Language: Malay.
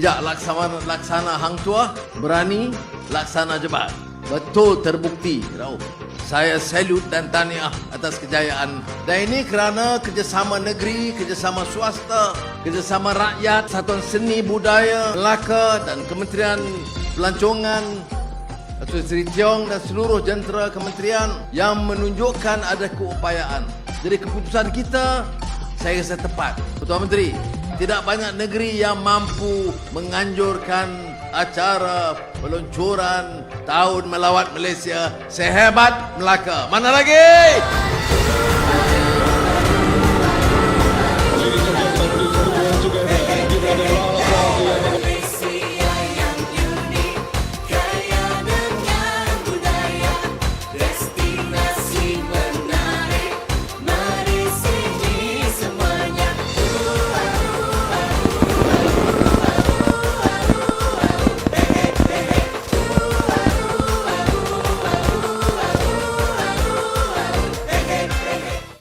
laksana hang tua, berani laksana jebat. Betul terbukti, Rauf. Saya salute dan tahniah atas kejayaan. Dan ini kerana kerjasama negeri, kerjasama swasta, kerjasama rakyat, Satuan Seni Budaya, Melaka dan Kementerian Pelancongan, Datuk Seri Tiong dan seluruh jentera kementerian yang menunjukkan ada keupayaan. Jadi keputusan kita saya rasa tepat. Tuan Menteri, tidak banyak negeri yang mampu menganjurkan acara peluncuran tahun melawat Malaysia sehebat Melaka. Mana lagi?